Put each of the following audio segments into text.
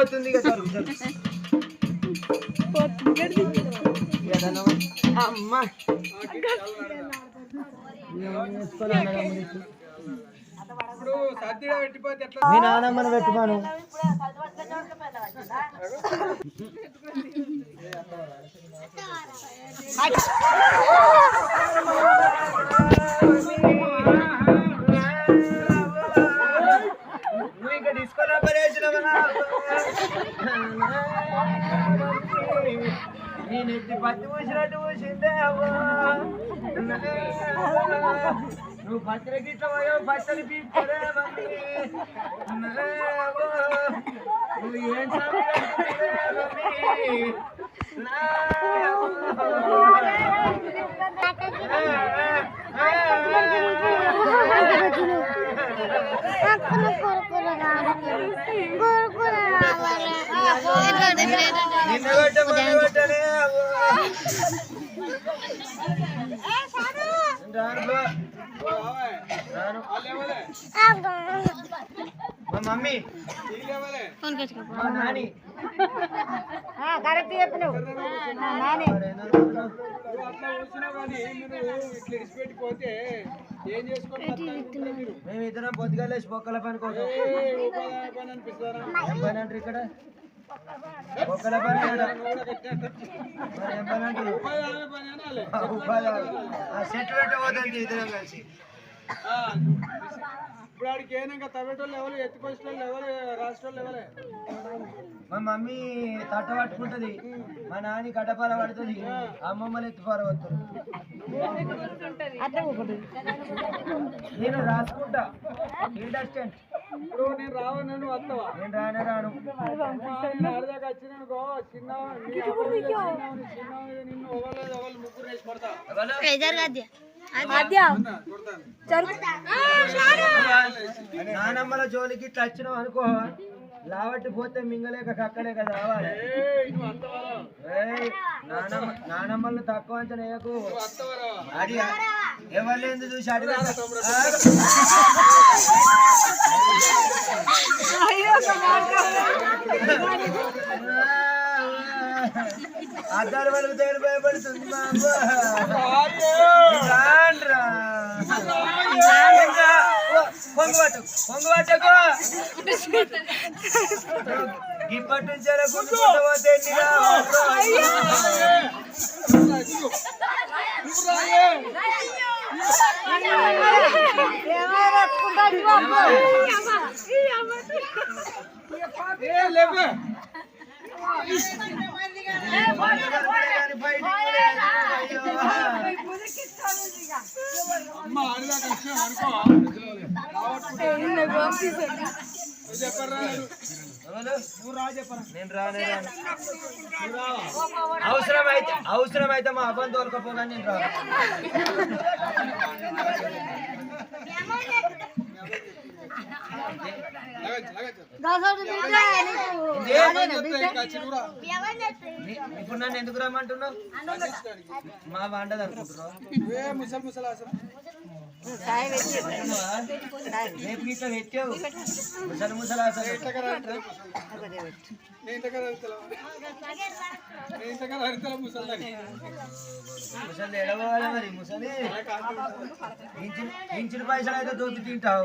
పోతుంది అమ్మా. మీ నాన్నమ్మను పెట్టుకోను. నువ్వు నువ్వు పత్తిన గిట్ల పోయో పచ్చని పీక్కోరే మమ్మీ నువ్వు ఏం సామి కట్టుకుంటే మమ్మీ నా నిన్న కొట్ట మొన్న కొట్టనే అవ్వా రాను బా. రాను. మా మమ్మీ కరెక్ట్ చెప్పినావు నాని మేము ఇద్దరం పొద్దుగాలేసి బొక్కల పని కోసం ఏ పని అంటారు ఇక్కడ బొక్కల పని ఏం అంటారు ఉపాధి పని చెట్టు పెట్టబోతుంది ఇద్దరం కలిసి ఇప్పుడు ఆడికి ఏనాక తవ్వేటోళ్ళు ఎవరు ఎత్తుకొచ్చేటోళ్ళు ఎవరు రాష్ట్రాలు ఎవరే? మా మమ్మీ తట్ట పట్టుకుంటది. మా నాని కట్టపార పడుతుంది. అమ్మమ్మలు ఎత్తుపార పడుతుంది నేను రాసుకుంటా. ఫీల్డ్ అసిస్టెంట్ ఇప్పుడు నేను రావను నువ్వు వస్తావా? నేను రానే రాను. ఆడదాకా వచ్చినానుకో చిన్న నీ అప్పుడు చిన్నవాడిని, చిన్నవాడిని నిన్ను ఒకళ్ళు ముగ్గురు వేసి కొడతాను నానమ్మల జోలికి ఇట్లా వచ్చినావు అనుకో లావట్టి పోతే మింగలేక రావాలి. వస్తావా ఏయ్, నానమ్మ నానమ్మల్ని తక్కువ అంచనా వేయకు. వస్తావా అడి ఎవరు లేదు చూసి అడిగి అద్దాలు దగ్గర భయపడుతుంది పొంగుబాటు పొంగుబాటకు ఇప్పటి నుంచే గుంటుకుంటూ పోతే ఎన్నిగా ఏ లేవే నేను అవసరమైతే అవసరమైతే మా అబ్బాయి తోలుకపోగా నేను రాను. ఇప్పుడు నన్ను ఎందుకు రమ్మంటున్నావు మా వండదు అనుకుంటున్నావు రేపు ఇట్లా పెట్టావు ముసలి ముసలి అసలు ముసలి. ఎడవాలి మరి ముసలి ఇంచిన పైసలు అయితే దొరికి తింటావు.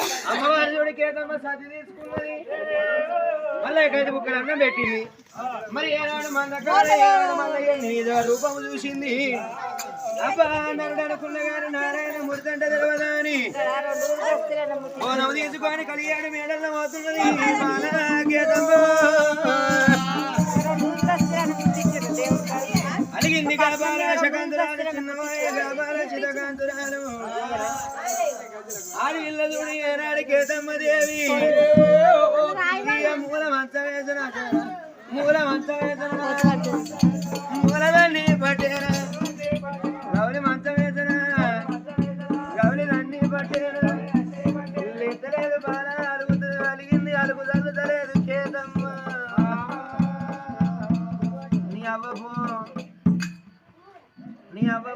అమ్మవారి చూడికి ఏదమ్మా సతి తీసుకున్నది. మళ్ళీ ఎక్కడైతే బుక్కలు అన్నం పెట్టింది. మరి ఏనాడు మన ఏనాడు మన ఏదో రూపం చూసింది. అబ్బా నరుడు అనుకున్న గారు నారాయణ మురిదంట తెలియదా అని? ఓ తీసుకొని కలిగాడు మేడల్లో పోతున్నది. అడిగింది కాపాల శకంతురాలు చిన్నమాయ కాబా ఆడి ఇళ్ళ చూడు ఏనాడు కేతమ్మ దేవి ఇక మూల మంచం వేసిన మూల మంచం వేసిన మూలలన్నీ పట్టేరా గౌలి మంచం వేసిన గౌలి అన్ని పట్టేరా ఇల్లు బాల. అలుగుతుంది అలిగింది అలుగు తగ్గుతలేదు కేతమ్మ నీ అవ్వ పో నీ అవ్వ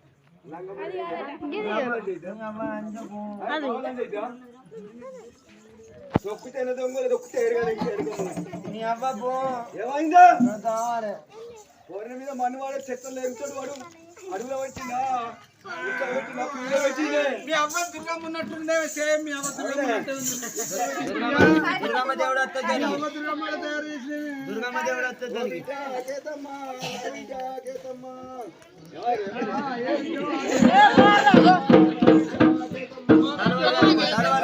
దొక్కుతేనే దొంగలు దొక్కుతే ఎరగదు ఇంకా ఎరగదు నీ అవ్వ పో ఏమైందా దారే గోరెల మీద మన్ను వాడే చెత్తలు లేగుతాడు వాడు అడుగులో వచ్చిందా ఇక్కడ పెట్టిందా పీడ పెట్టిందే మీ అవ్వ దుర్గమ్మ ఉన్నట్టుందే సేమ్ మీ అవ్వ దుర్గమ్మ దుర్గమ్మ ದುರ್ಗಮ್ಮ ದೇವಳತ್ತದೆ ದುರ್ಗಮ್ಮ ದೇವಳತ್ತದೆ ಧಾರವಾಡ